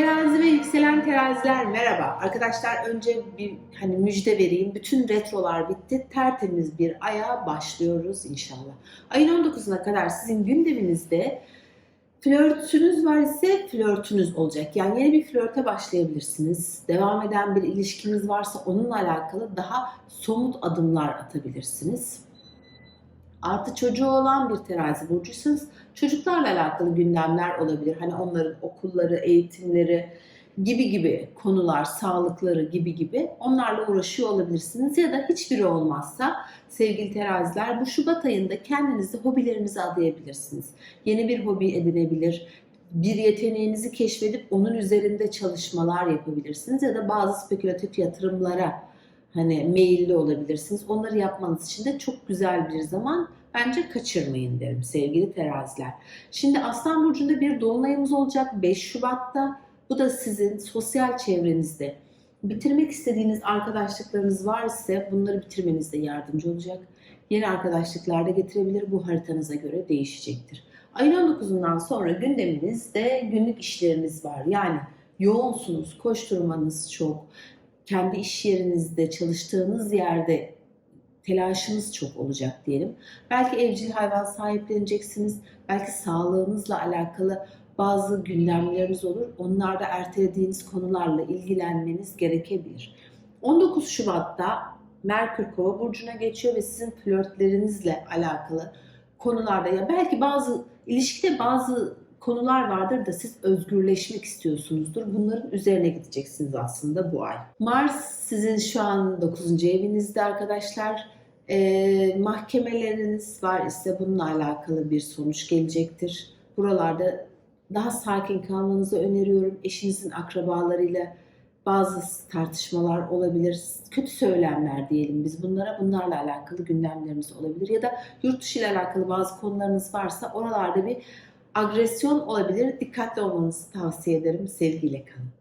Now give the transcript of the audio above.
Terazi ve yükselen teraziler merhaba. Arkadaşlar önce bir hani müjde vereyim. Bütün retrolar bitti. Tertemiz bir aya başlıyoruz inşallah. Ayın 19'una kadar sizin gündeminizde flörtünüz var ise flörtünüz olacak. Yani yeni bir flörte başlayabilirsiniz. Devam eden bir ilişkiniz varsa onunla alakalı daha somut adımlar atabilirsiniz. Artı çocuğu olan bir terazi burcuysanız çocuklarla alakalı gündemler olabilir. Hani onların okulları, eğitimleri gibi gibi konular, sağlıkları gibi gibi onlarla uğraşıyor olabilirsiniz. Ya da hiçbiri olmazsa sevgili teraziler bu Şubat ayında kendinizi hobilerinize adayabilirsiniz. Yeni bir hobi edinebilir, bir yeteneğinizi keşfedip onun üzerinde çalışmalar yapabilirsiniz ya da bazı spekülatif yatırımlara hani meyilli olabilirsiniz. Onları yapmanız için de çok güzel bir zaman. Bence kaçırmayın derim sevgili teraziler. Şimdi Aslan Burcu'nda bir dolunayımız olacak 5 Şubat'ta. Bu da sizin sosyal çevrenizde bitirmek istediğiniz arkadaşlıklarınız var ise bunları bitirmenizde yardımcı olacak. Yeni arkadaşlıklar da getirebilir. Bu haritanıza göre değişecektir. Ayın 19'undan sonra gündeminizde günlük işleriniz var. Yani yoğunsunuz, koşturmanız çok. Kendi iş yerinizde, çalıştığınız yerde telaşınız çok olacak diyelim. Belki evcil hayvan sahipleneceksiniz. Belki sağlığınızla alakalı bazı gündemleriniz olur. Onlarda ertelediğiniz konularla ilgilenmeniz gerekebilir. 19 Şubat'ta Merkür Kova burcuna geçiyor ve sizin flörtlerinizle alakalı konularda ya belki bazı ilişkide bazı konular vardır da siz özgürleşmek istiyorsunuzdur. Bunların üzerine gideceksiniz aslında bu ay. Mars sizin şu an 9. evinizde arkadaşlar. Ee, mahkemeleriniz var ise bununla alakalı bir sonuç gelecektir. Buralarda daha sakin kalmanızı öneriyorum. Eşinizin akrabalarıyla bazı tartışmalar olabilir. Kötü söylemler diyelim biz bunlara. Bunlarla alakalı gündemleriniz olabilir. Ya da yurt dışı ile alakalı bazı konularınız varsa oralarda bir agresyon olabilir. Dikkatli olmanızı tavsiye ederim. Sevgiyle kalın.